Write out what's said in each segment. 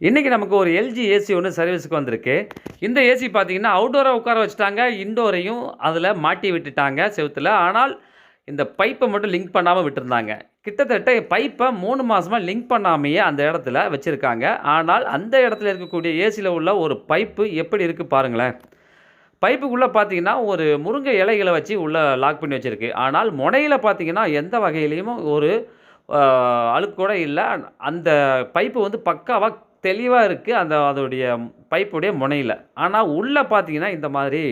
இன்றைக்கி நமக்கு ஒரு எல்ஜி ஏசி ஒன்று சர்வீஸுக்கு வந்திருக்கு. இந்த ஏசி பார்த்தீங்கன்னா அவுட்டோரை உட்கார வச்சுட்டாங்க இன்டோரையும் அதில் மாட்டி விட்டுட்டாங்க செவுத்துல. ஆனால் இந்த பைப்பை மட்டும் லிங்க் பண்ணாமல் விட்டுருந்தாங்க. கிட்டத்தட்ட பைப்பை மூணு மாதமாக லிங்க் பண்ணாமையே அந்த இடத்துல வச்சுருக்காங்க. ஆனால் அந்த இடத்துல இருக்கக்கூடிய ஏசியில் உள்ள ஒரு பைப்பு எப்படி இருக்குது பாருங்களேன். பைப்புக்குள்ளே பார்த்தீங்கன்னா ஒரு முருங்கை இலைகளை வச்சு உள்ளே லாக் பண்ணி வச்சுருக்கு. ஆனால் முனையில் பார்த்தீங்கன்னா எந்த வகையிலையும் ஒரு அழுக்கூட அழுக்கு கூட இல்லை. அந்த பைப்பு வந்து பக்காவாக தெளிவாக இருக்குது அந்த அதோடைய பைப்புடைய முனையில். ஆனால் உள்ளே பார்த்தீங்கன்னா இந்த மாதிரி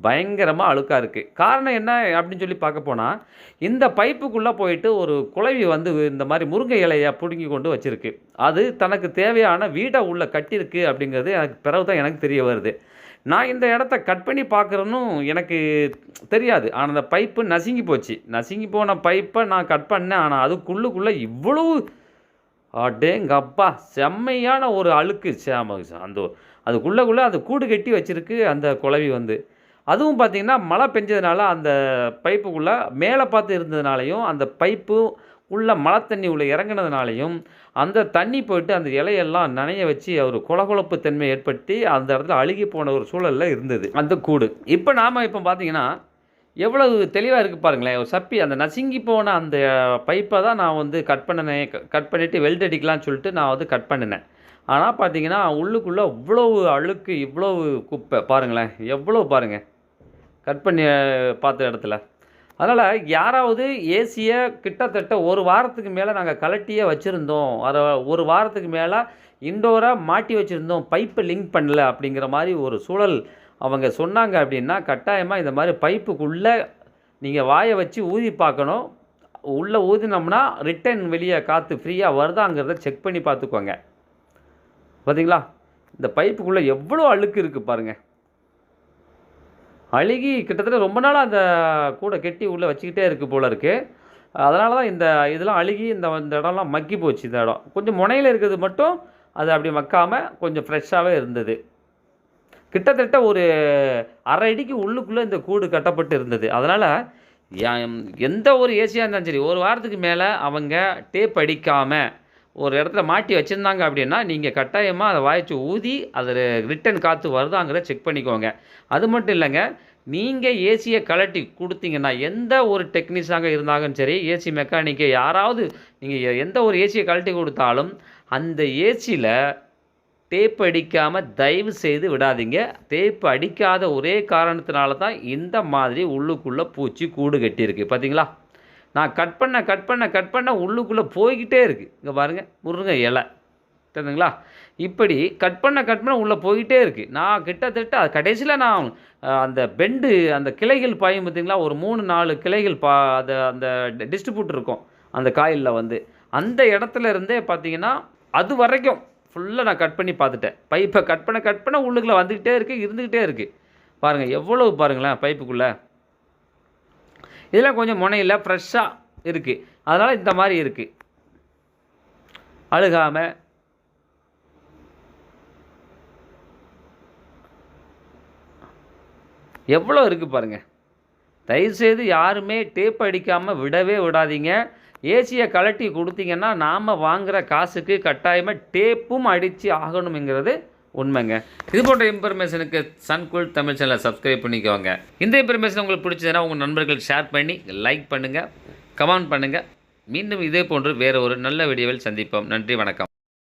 பயங்கரமாக அழுக்காக இருக்குது காரணம் என்ன அப்படின்னு சொல்லி பார்க்க போனால் இந்த பைப்புக்குள்ளே போயிட்டு ஒரு குழவி வந்து இந்த மாதிரி முருங்கை இலையை பிடுங்கி கொண்டு வச்சுருக்கு. அது தனக்கு தேவையான வீடை உள்ளே கட்டியிருக்கு அப்படிங்கிறது எனக்கு பிறகு தான் எனக்கு தெரிய வருது. நான் இந்த இடத்த கட் பண்ணி பார்க்குறேன்னும் எனக்கு தெரியாது. ஆனால் அந்த பைப்பு நசுங்கி போச்சு. நசுங்கி போன பைப்பை நான் கட் பண்ணேன். ஆனால் அதுக்குள்ளுக்குள்ளே இவ்வளவு அடேங்கப்பா செம்மையான ஒரு அழுக்கு சேம அந்த அதுக்குள்ளக்குள்ளே அது கூடு கட்டி வச்சுருக்கு அந்த குழவி வந்து. அதுவும் பார்த்திங்கன்னா மழை பெஞ்சதுனால அந்த பைப்புக்குள்ளே மேலே பார்த்து இருந்ததுனாலையும் அந்த பைப்பு உள்ள மழை தண்ணி உள்ளே இறங்குனதுனாலையும் அந்த தண்ணி போயிட்டு அந்த இலையெல்லாம் நனைய வச்சு ஒரு குளகுழப்பு தன்மை ஏற்படுத்தி அந்த இடத்துல அழுகி போன ஒரு சூழலில் இருந்தது அந்த கூடு. இப்போ நாம் இப்போ பார்த்திங்கன்னா எவ்வளவு தெளிவாக இருக்குது பாருங்களேன். ஒரு சப்பி அந்த நசுங்கி போன அந்த பைப்பை தான் நான் வந்து கட் பண்ணினேன் கட் பண்ணிவிட்டு வெல்ட் அடிக்கலாம்னு சொல்லிட்டு நான் வந்து கட் பண்ணினேன். ஆனால் பார்த்தீங்கன்னா உள்ளுக்குள்ளே இவ்வளவு அழுக்கு இவ்வளவு குப்பை பாருங்களேன். எவ்வளோ பாருங்கள் கட் பண்ணி பார்த்த இடத்துல. அதனால் யாராவது ஏசியை கிட்டத்தட்ட ஒரு வாரத்துக்கு மேலே நாங்கள் கலட்டியே வச்சுருந்தோம். அதை ஒரு வாரத்துக்கு மேலே இன்டோராக மாட்டி வச்சுருந்தோம். பைப்பை லிங்க் பண்ணல அப்படிங்கிற மாதிரி ஒரு சூழல் அவங்க சொன்னாங்க அப்படின்னா கட்டாயமாக இந்த மாதிரி பைப்புக்குள்ளே நீங்கள் வாயை வச்சு ஊதி பார்க்கணும். உள்ளே ஊதினோம்னா ரிட்டன் வெளியே காற்று ஃப்ரீயாக வருதாங்கிறத செக் பண்ணி பார்த்துக்கோங்க. பார்த்தீங்களா இந்த பைப்புக்குள்ளே எவ்வளோ அழுக்கு இருக்குது பாருங்கள் அழுகி கிட்டத்தட்ட ரொம்ப நாளாக அந்த கூடை கெட்டி உள்ளே வச்சுக்கிட்டே இருக்குது போல இருக்குது அதனால தான் இந்த இதெல்லாம் அழுகி இந்த இந்த இடம்லாம் மக்கி போச்சு இந்த இடம். கொஞ்சம் முனையில் இருக்கிறது மட்டும் அது அப்படி மக்காமல் கொஞ்சம் ஃப்ரெஷ்ஷாகவே இருந்தது. கிட்டத்தட்ட ஒரு அரை அடிக்கு உள்ளுக்குள்ளே இந்த கூடு கட்டப்பட்டு இருந்தது. அதனால் எந்த ஒரு ஏசியாக இருந்தாலும் சரி ஒரு வாரத்துக்கு மேலே அவங்க டேப் அடிக்காமல் ஒரு இடத்துல மாட்டி வச்சுருந்தாங்க அப்படின்னா நீங்கள் கட்டாயமாக அதை வாய்ச்சி ஊதி அதில் ரிட்டன் காற்று வருதாங்கிறத செக் பண்ணிக்கோங்க. அது மட்டும் இல்லைங்க நீங்கள் ஏசியை கலட்டி கொடுத்தீங்கன்னா எந்த ஒரு டெக்னீஷியாக இருந்தாலும் சரி ஏசி மெக்கானிக்கு யாராவது நீங்கள் எந்த ஒரு ஏசியை கழட்டி கொடுத்தாலும் அந்த ஏசியில் டேப் அடிக்காமல் தயவு செய்து விடாதீங்க. டேப் அடிக்காத ஒரே காரணத்தினால தான் இந்த மாதிரி உள்ளுக்குள்ளே பூச்சி கூடு கட்டியிருக்கு. பார்த்தீங்களா நான் கட் பண்ண கட் பண்ண கட் பண்ண உள்ளுக்குள்ளே போய்கிட்டே இருக்குது இங்கே பாருங்கள் முருங்கை இலை. தெரியுதுங்களா இப்படி கட் பண்ண கட் பண்ண உள்ளே போய்கிட்டே இருக்குது நான் கிட்டத்தட்ட அது கடைசியில் நான் அந்த பெண்டு அந்த கிளைகள் பாயும் பார்த்தீங்களா ஒரு மூணு நாலு கிளைகள் பா அதை அந்த டிஸ்ட்ரிபியூட் இருக்கும். அந்த காயிலில் வந்து. அந்த இடத்துல இருந்தே பார்த்தீங்கன்னா அது வரைக்கும் ஃபுல்லாக நான் கட் பண்ணி பார்த்துட்டேன். பைப்பை கட் பண்ண கட் பண்ண உள்ளுக்குள்ளே வந்துக்கிட்டே இருக்குது இருந்துக்கிட்டே இருக்குது பாருங்கள் எவ்வளவு பாருங்களேன் பைப்புக்குள்ளே இதெல்லாம் கொஞ்சம் முனையில் ஃப்ரெஷ்ஷாக இருக்குது அதனால் இந்த மாதிரி இருக்குது அழுகாமல் எவ்வளோ இருக்குது பாருங்கள் தயவுசெய்து யாருமே டேப் அடிக்காமல் விடவே விடாதீங்க. ஏசியை கலட்டி கொடுத்தீங்கன்னா நாம் வாங்குகிற காசுக்கு கட்டாயமாக டேப்பும் அடித்து ஆகணுங்கிறது உண்மைங்க. இது போன்ற இன்ஃபர்மேஷனுக்கு சன்குல் தமிழ் சேனலை சப்ஸ்கிரைப் பண்ணிக்கோங்க. இந்த இன்ஃபர்மேஷன் உங்களுக்கு பிடிச்சதுன்னா உங்கள் நண்பர்கள் ஷேர் பண்ணி லைக் பண்ணுங்கள் கமெண்ட் பண்ணுங்கள் மீண்டும் இதே போன்று வேறு ஒரு நல்ல வீடியோவில் சந்திப்போம். நன்றி வணக்கம்.